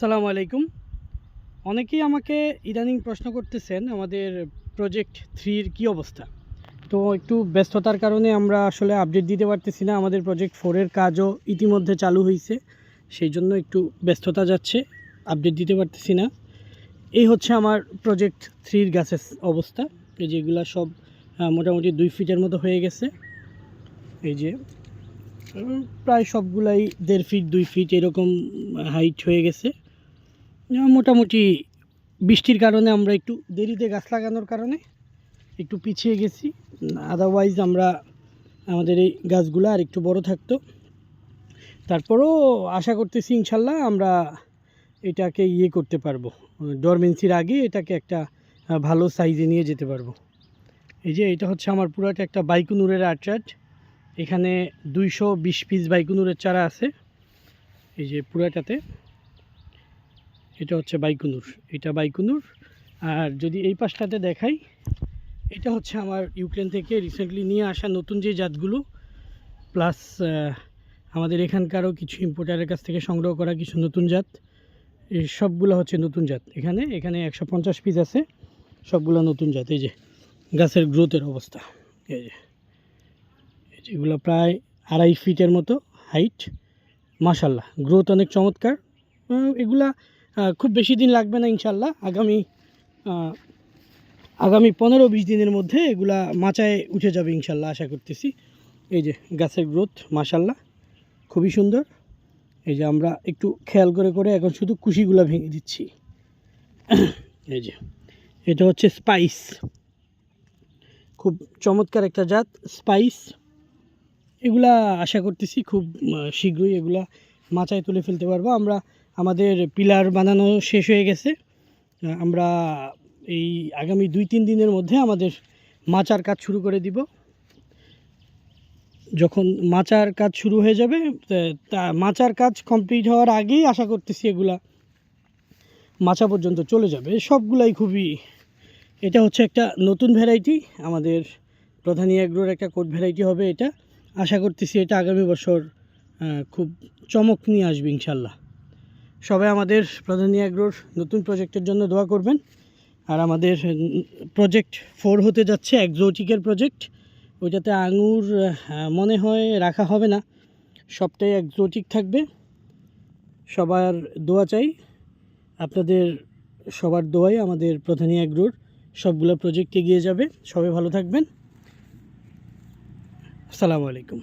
আসসালামু আলাইকুম। অনেকেই আমাকে ইদানিং প্রশ্ন করতেছেন আমাদের প্রজেক্ট থ্রির কী অবস্থা? তো একটু ব্যস্ততার কারণে আমরা আসলে আপডেট দিতে পারতেছি না। আমাদের প্রজেক্ট ফোরের কাজও ইতিমধ্যে চালু হয়েছে সেই জন্য একটু ব্যস্ততা যাচ্ছে আপডেট দিতে পারতেছি না। এই হচ্ছে আমার প্রজেক্ট থ্রির গাছের অবস্থা। এই যেগুলো সব মোটামুটি দুই ফিটের মতো হয়ে গেছে। এই যে প্রায় সবগুলাই দেড় ফিট, দুই ফিট এরকম হাইট হয়ে গেছে। মোটামুটি বৃষ্টির কারণে আমরা একটু দেরিতে গাছ লাগানোর কারণে একটু পিছিয়ে গেছি। আদারওয়াইজ আমরা আমাদের এই গাছগুলো আর একটু বড় থাকতো। তারপরও আশা করতেছি ইনশাল্লাহ আমরা এটাকে ইয়ে করতে পারব। ডরমেন্সির আগে এটাকে একটা ভালো সাইজে নিয়ে যেতে পারব। এই যে এটা হচ্ছে আমার পুরাটা একটা বাইকুনুরের আর্চার্ড। এখানে দুইশো বিশ পিস বাইকুনুরের চারা আছে। এই যে পুরাটাতে। এটা হচ্ছে বাইকুনুর, এটা বাইকুনুর। আর যদি এই পাশটাতে দেখাই, এটা হচ্ছে আমার ইউক্রেন থেকে রিসেন্টলি নিয়ে আসা নতুন যে জাতগুলো প্লাস আমাদের এখানকারও কিছু ইম্পোর্টারের কাছ থেকে সংগ্রহ করা কিছু নতুন জাত। এই সবগুলো হচ্ছে নতুন জাত। এখানে এখানে একশো পঞ্চাশ পিস আছে, সবগুলো নতুন জাত। এই যে, গাছের গ্রোথের অবস্থা। এই যে, এই যেগুলো প্রায় আড়াই ফিটের মতো হাইট মাশাল্লাহ গ্রোথ অনেক চমৎকার। এগুলা খুব বেশি দিন লাগবে না ইনশাল্লাহ আগামী আগামী পনেরো বিশ দিনের মধ্যে এগুলা মাচায় উঠে যাবে ইনশাল্লাহ আশা করতেছি। এই যে গাছের গ্রোথ মাশাল্লাহ খুবই সুন্দর। এই যে আমরা একটু খেয়াল করে করে এখন শুধু কুশিগুলা ভেঙে দিচ্ছি। এই যে, এটা হচ্ছে স্পাইস। খুব চমৎকার একটা জাত, স্পাইস। এগুলা আশা করতেছি খুব শীঘ্রই এগুলা মাচায় তুলে ফেলতে পারব। আমরা আমাদের পিলার বানানো শেষ হয়ে গেছে। আমরা এই আগামী দুই তিন দিনের মধ্যে আমাদের মাচার কাজ শুরু করে দিব। যখন মাচার কাজ শুরু হয়ে যাবে, তা- মাচার কাজ কমপ্লিট হওয়ার আগেই আশা করতেছি এগুলা মাচা পর্যন্ত চলে যাবে। সবগুলাই খুবই, এটা হচ্ছে একটা নতুন ভ্যারাইটি আমাদের প্রধানী অ্যাগ্রোর একটা কোড ভ্যারাইটি হবে এটা। আশা করতেছি এটা আগামী বছর খুব চমক নিয়ে আসবে ইনশাল্লাহ। সবাই আমাদের প্রধানী অ্যাগ্রোর নতুন প্রজেক্টের জন্য দোয়া করবেন। আর আমাদের প্রজেক্ট ফোর হতে যাচ্ছে একজোটিকের প্রজেক্ট। ওইটাতে আঙুর মনে হয় রাখা হবে না। সবটাই একজোটিক থাকবে। সবার দোয়া চাই। আপনাদের সবার দোয়াই আমাদের প্রধানী অ্যাগ্রোর সবগুলো প্রজেক্ট এগিয়ে যাবে। সবাই ভালো থাকবেন। আসসালামু আলাইকুম।